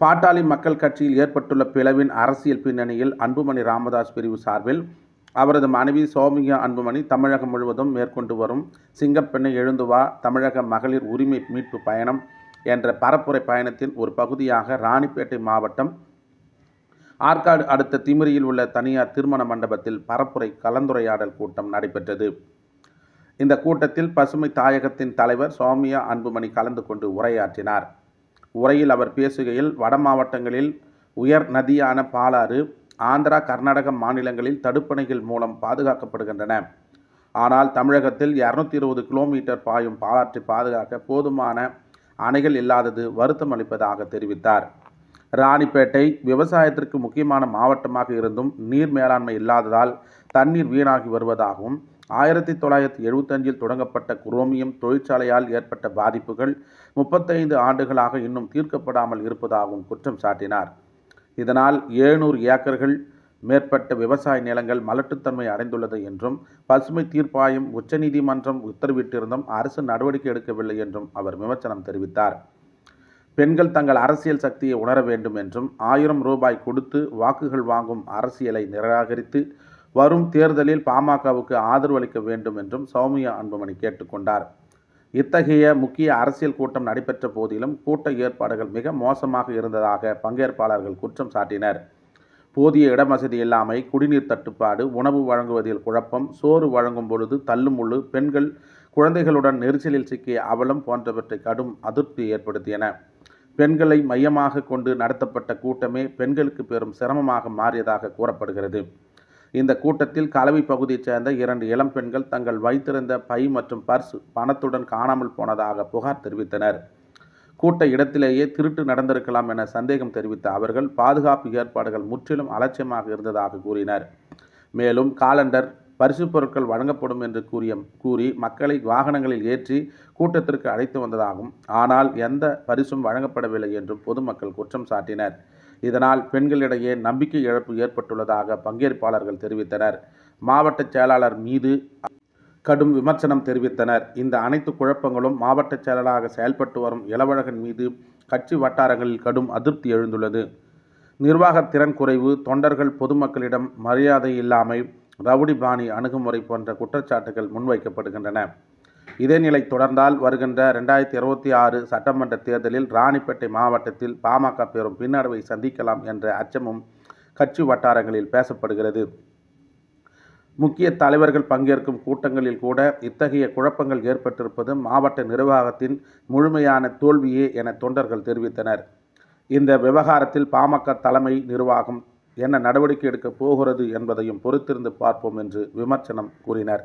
பாட்டாளி மக்கள் கட்சியில் ஏற்பட்டுள்ள பிளவின் அரசியல் பின்னணியில் அன்புமணி ராமதாஸ் பிரிவு சார்பில் அவரது மனைவி சோமியா அன்புமணி தமிழகம் முழுவதும் மேற்கொண்டு வரும் சிங்கப்பெண்ணை எழுந்து வா தமிழக மகளிர் உரிமை மீட்பு பயணம் என்ற பரப்புரை பயணத்தின் ஒரு பகுதியாக ராணிப்பேட்டை மாவட்டம் ஆற்காடு அடுத்த திமிரியில் உள்ள தனியார் திருமண மண்டபத்தில் பரப்புரை கலந்துரையாடல் கூட்டம் நடைபெற்றது. இந்த கூட்டத்தில் பசுமை தாயகத்தின் தலைவர் சோமியா அன்புமணி கலந்து கொண்டு உரையாற்றினார். உரையில் அவர் பேசுகையில் வட மாவட்டங்களில் உயர் நதியான பாலாறு ஆந்திரா கர்நாடக மாநிலங்களில் தடுப்பணைகள் மூலம் பாதுகாக்கப்படுகின்றன. ஆனால் தமிழகத்தில் இரநூத்தி இருபது கிலோமீட்டர் பாயும் பாலாற்றை பாதுகாக்க போதுமான அணைகள் இல்லாதது வருத்தம் அளிப்பதாக தெரிவித்தார். ராணிப்பேட்டை விவசாயத்திற்கு முக்கியமான மாவட்டமாக இருந்தும் நீர் மேலாண்மை இல்லாததால் தண்ணீர் வீணாகி வருவதாகவும் ஆயிரத்தி தொள்ளாயிரத்தி எழுபத்தஞ்சில் தொடங்கப்பட்ட குரோமியம் தொழிற்சாலையால் ஏற்பட்ட பாதிப்புகள் முப்பத்தைந்து ஆண்டுகளாக இன்னும் தீர்க்கப்படாமல் இருப்பதாகவும் குற்றம் சாட்டினார். இதனால் ஏழுநூறு ஏக்கர்கள் மேற்பட்ட விவசாய நிலங்கள் மலட்டுத்தன்மை அடைந்துள்ளது என்றும் பசுமை தீர்ப்பாயம் உச்சநீதிமன்றம் உத்தரவிட்டிருந்தும் அரசு நடவடிக்கை எடுக்கவில்லை என்றும் அவர் விமர்சனம் தெரிவித்தார். பெண்கள் தங்கள் அரசியல் சக்தியை உணர வேண்டும் என்றும் ஆயிரம் ரூபாய் கொடுத்து வாக்குகள் வாங்கும் அரசியலை நிராகரித்து வரும் தேர்தலில் பாமகவுக்கு ஆதரவு அளிக்க வேண்டும் என்றும் சௌமியா அன்புமணி கேட்டுக்கொண்டார். இத்தகைய முக்கிய அரசியல் கூட்டம் நடைபெற்ற போதிலும் கூட்ட ஏற்பாடுகள் மிக மோசமாக இருந்ததாக பங்கேற்பாளர்கள் குற்றம் சாட்டினர். போதிய இடம் வசதி இல்லாமை குடிநீர் தட்டுப்பாடு உணவு வழங்குவதில் குழப்பம் சோறு வழங்கும் பொழுது தள்ளுமுள்ளு பெண்கள் குழந்தைகளுடன் நெரிசலில் சிக்கிய அவலம் போன்றவற்றை கடும் அதிருப்தி ஏற்படுத்தியன. பெண்களை மையமாக கொண்டு நடத்தப்பட்ட கூட்டமே பெண்களுக்கு பெரும் சிரமமாக மாறியதாக கூறப்படுகிறது. இந்த கூட்டத்தில் கலவை பகுதியைச் சேர்ந்த இரண்டு இளம் பெண்கள் தங்கள் வைத்திருந்த பை மற்றும் பர்ஸ் பணத்துடன் காணாமல் போனதாக புகார் தெரிவித்தனர். கூட்ட இடத்திலேயே திருட்டு நடந்திருக்கலாம் என சந்தேகம் தெரிவித்த அவர்கள் பாதுகாப்பு ஏற்பாடுகள் முற்றிலும் அலட்சியமாக இருந்ததாக கூறினர். மேலும் காலண்டர் பரிசு பொருட்கள் வழங்கப்படும் என்று கூறிய கூறி மக்களை வாகனங்களில் ஏற்றி கூட்டத்திற்கு அழைத்து வந்ததாகவும் ஆனால் எந்த பரிசும் வழங்கப்படவில்லை என்றும் பொதுமக்கள் குற்றம் சாட்டினர். இதனால் பெண்களிடையே நம்பிக்கை இழப்பு ஏற்பட்டுள்ளதாக பங்கேற்பாளர்கள் தெரிவித்தனர். மாவட்ட செயலாளர் மீது கடும் விமர்சனம் தெரிவித்தனர். இந்த அனைத்து குழப்பங்களும் மாவட்ட செயலராக செயல்பட்டு வரும் இளவழகன் மீது கட்சி வட்டாரங்களில் கடும் அதிருப்தி எழுந்துள்ளது. நிர்வாகத் திறன் குறைவு தொண்டர்கள் பொதுமக்களிடம் மரியாதை இல்லாமை ரவுடி பாணி அணுகுமுறை போன்ற குற்றச்சாட்டுகள் முன்வைக்கப்படுகின்றன. இதே நிலை தொடர்ந்தால் வருகின்ற ரெண்டாயிரத்தி இருபத்தி ஆறு சட்டமன்ற தேர்தலில் ராணிப்பேட்டை மாவட்டத்தில் பாமக பெறும் பின்னடைவை சந்திக்கலாம் என்ற அச்சமும் கட்சி வட்டாரங்களில் பேசப்படுகிறது. முக்கிய தலைவர்கள் பங்கேற்கும் கூட்டங்களில் கூட இத்தகைய குழப்பங்கள் ஏற்பட்டிருப்பது மாவட்ட நிர்வாகத்தின் முழுமையான தோல்வியே என தொண்டர்கள் தெரிவித்தனர். இந்த விவகாரத்தில் பாமக தலைமை நிர்வாகம் என்ன நடவடிக்கை எடுக்கப் போகிறது என்பதையும் பொறுத்திருந்து பார்ப்போம் என்று விமர்சனம் கூறினர்.